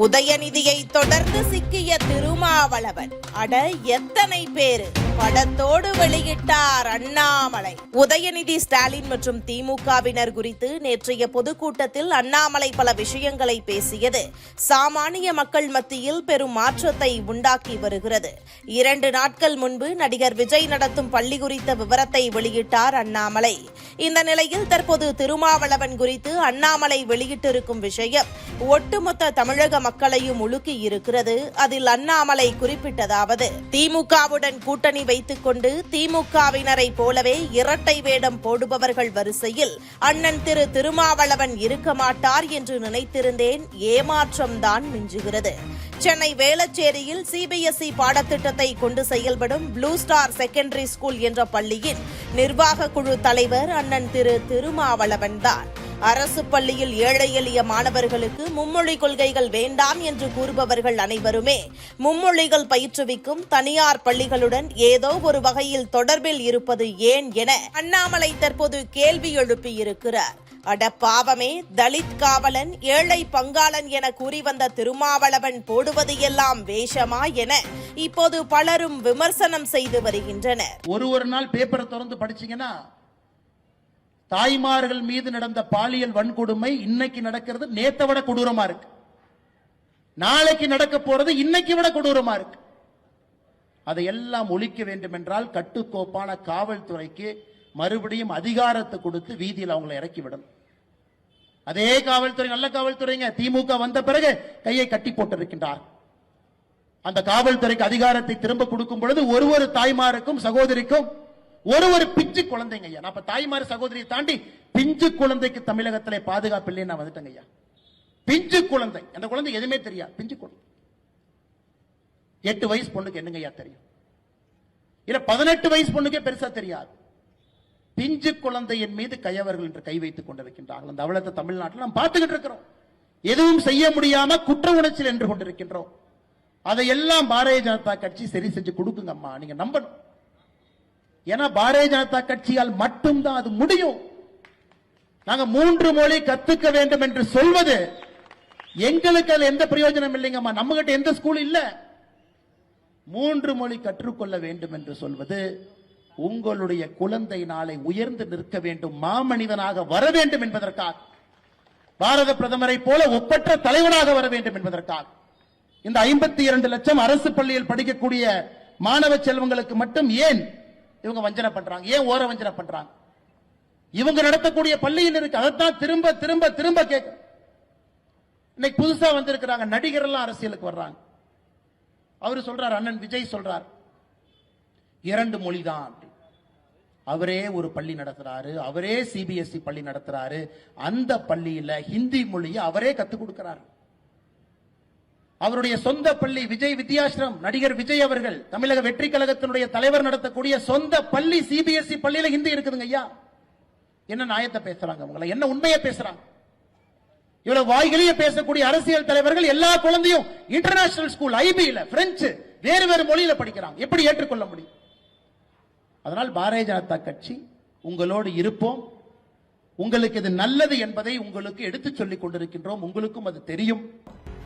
உதயநிதியை தொடர்ந்து சிக்கிய திருமாவளவன். அட எத்தனை பேரு. படத்தோடு வெளியிட்டார் அண்ணாமலை. உதயநிதி ஸ்டாலின் மற்றும் திமுகவினர் குறித்து நேற்றைய பொதுக்கூட்டத்தில் அண்ணாமலை பல விஷயங்களை பேசியது. சாமானிய மக்கள் மத்தியில் பெரும் மாற்றத்தை உண்டாக்கி வருகிறது. இரண்டு நாட்கள் முன்பு நடிகர் விஜய் நடத்தும் பள்ளி குறித்த விவரத்தை வெளியிட்டார் அண்ணாமலை. இந்த நிலையில் தற்போது திருமாவளவன் குறித்து அண்ணாமலை வெளியிட்டிருக்கும் விஷயம் ஒட்டுமொத்த தமிழக மக்களையும் உலுக்கி இருக்கிறது. அதில் அண்ணாமலை குறிப்பிட்டதாவது திமுகவுடன் கூட்டணி வைத்துக் கொண்டு திமுகவினரை போலவே இரட்டை வேடம் போடுபவர்கள் வரிசையில் அண்ணன் திரு திருமாவளவன் இருக்க மாட்டார் என்று நினைத்திருந்தேன். ஏமாற்றம்தான் மிஞ்சுகிறது. சென்னை வேளச்சேரியில் சிபிஎஸ்இ பாடத்திட்டத்தை கொண்டு செயல்படும் ப்ளூ ஸ்டார் செகண்டரி ஸ்கூல் என்ற பள்ளியின் நிர்வாக குழு தலைவர் அண்ணன் திரு திருமாவளவன் தான். அரசு பள்ளியில் ஏழை எளிய மாணவர்களுக்கு மும்மொழி கொள்கைகள் வேண்டாம் என்று கூறுபவர்கள் அனைவருமே மும்மொழிகள் பயிற்றுவிக்கும் தனியார் பள்ளிகளுடன் ஏதோ ஒரு வகையில் தொடர்பில் இருப்பது ஏன் என அண்ணாமலை தற்போது கேள்வி எழுப்பியிருக்கிறார். அட பாவமே தலித் காவலன் ஏழை பங்காளன் என கூறி வந்த திருமாவளவன் போடுவது எல்லாம் வேஷமா என இப்போது பலரும் விமர்சனம் செய்து வருகின்றனர். ஒரு ஒரு நாள் பேப்பரை திறந்து படிச்சீங்கன்னா தாய்மார்கள் மீது நடந்த பாலியல் வன்கொடுமை இன்னைக்கு நடக்கிறது நேத்தை விட கொடூரமா இருக்கு. நாளைக்கு நடக்க போறது இன்னைக்கு விட கொடூரமா இருக்கு. அதையெல்லாம் ஒழிக்க வேண்டும் என்றால் கட்டுக்கோப்பான காவல்துறைக்கு மறுபடியும் அதிகாரத்தை கொடுத்து வீதியில் அவங்களை இறக்கி விடணும். அதே காவல்துறை நல்ல காவல்துறைங்க. திமுக வந்த பிறகு கையை கட்டி போட்டிருக்கின்றார் அந்த காவல்துறைக்கு அதிகாரத்தை திரும்ப கொடுக்கும் பொழுது ஒரு ஒரு தாய்மாருக்கும் சகோதரிக்கும் ஒரு ஒரு பிஞ்சு குழந்தைங்க ஐயா. நான் இப்ப தாய்மார் சகோதரியை தாண்டி பிஞ்சு குழந்தைக்கு தமிழகத்திலே பாதுகாப்பு இல்லைன்னு நான் வந்துட்டேங்க ஐயா. பிஞ்சு குழந்தை. அந்த குழந்தை எதுவுமே தெரியா பிஞ்சு குழந்தை. எட்டு வயசு பொண்ணுக்கு என்னங்க ஐயா தெரியும்? இல்ல பதினெட்டு வயசு பொண்ணுக்கே பெருசா தெரியாது. பிஞ்சு குழந்தையின் மீது கையவர்கள் என்று கை வைத்துக் கொண்டிருக்கின்றார்கள். அந்த அவலத்தை தமிழ்நாட்டில் நாம் பார்த்துக்கிட்டு இருக்கிறோம். எதுவும் செய்ய முடியாம குற்ற உணர்ச்சியில் என்று கொண்டிருக்கின்றோம். அதையெல்லாம் பாரதிய ஜனதா கட்சி சரி செஞ்சு கொடுக்குங்க அம்மா நீங்க நம்பணும். ஏன்னா பாரதிய ஜனதா கட்சியால் மட்டும்தான் அது முடியும். நாங்க மூன்று மொழி கத்துக்க வேண்டும் என்று சொல்வது எங்களுக்கு அதுல எந்த பிரயோஜனம் இல்லைங்கம்மா. நம்ம கிட்ட எந்த ஸ்கூல் இல்ல. மூன்று மொழி கற்றுக்கொள்ள வேண்டும் என்று சொல்வது உங்களுடைய குழந்தை நாளை உயர்ந்து நிற்க வேண்டும் மாமனிதனாக வர வேண்டும் என்பதற்காக. பாரத பிரதமரை போல ஒப்பற்ற தலைவனாக வர வேண்டும் என்பதற்காக. இந்த ஐம்பத்தி இரண்டு லட்சம் அரசு பள்ளியில் படிக்கக்கூடிய மாணவ செல்வங்களுக்கு மட்டும் ஏன் இவங்க வஞ்சனை பண்றாங்க. ஏன் ஓர வஞ்சனை பண்றாங்க? இவங்க நடத்தக்கூடிய பள்ளியில் இருக்கு அதைத்தான் திரும்ப திரும்ப திரும்ப கேட்க. இன்னைக்கு புதுசா வந்திருக்கிறாங்க. நடிகர் எல்லாம் அரசியலுக்கு வர்றாங்க. அவரு சொல்றார் அண்ணன் விஜய் சொல்றார் இரண்டு மொழிதான் அவரே ஒரு பள்ளி நடத்துறாரு. அவரே சிபிஎஸ்இ பள்ளி நடத்துறாரு. அந்த பள்ளியில ஹிந்தி மொழியை அவரே கத்துக் கொடுக்கிறாரு. அவருடைய சொந்த பள்ளி விஜய் வித்யாசிரம் நடிகர் விஜய் அவர்கள் தமிழக வெற்றி கழகத்தினுடைய தலைவர் நடத்தக்கூடிய சொந்த பள்ளி சிபிஎஸ்இ பள்ளியில ஹிந்தி இருக்குதுங்க ஐயா. என்ன நியாயத்தை பேசுறாங்க உங்களை என்ன உண்மையை பேசுறாங்க? இவ்வளவு வாய்களையே பேசக்கூடிய அரசியல் தலைவர்கள் எல்லா குழந்தையும் இன்டர்நேஷனல் ஸ்கூல் ஐபியில பிரெஞ்சு வேறு வேறு மொழியில படிக்கிறாங்க. எப்படி ஏற்றுக்கொள்ள முடியும்? அதனால் பாரதிய ஜனதா கட்சி உங்களோடு இருப்போம். உங்களுக்கு இது நல்லது என்பதை உங்களுக்கு எடுத்துச் சொல்லிக் கொண்டிருக்கின்றோம். உங்களுக்கும் அது தெரியும்.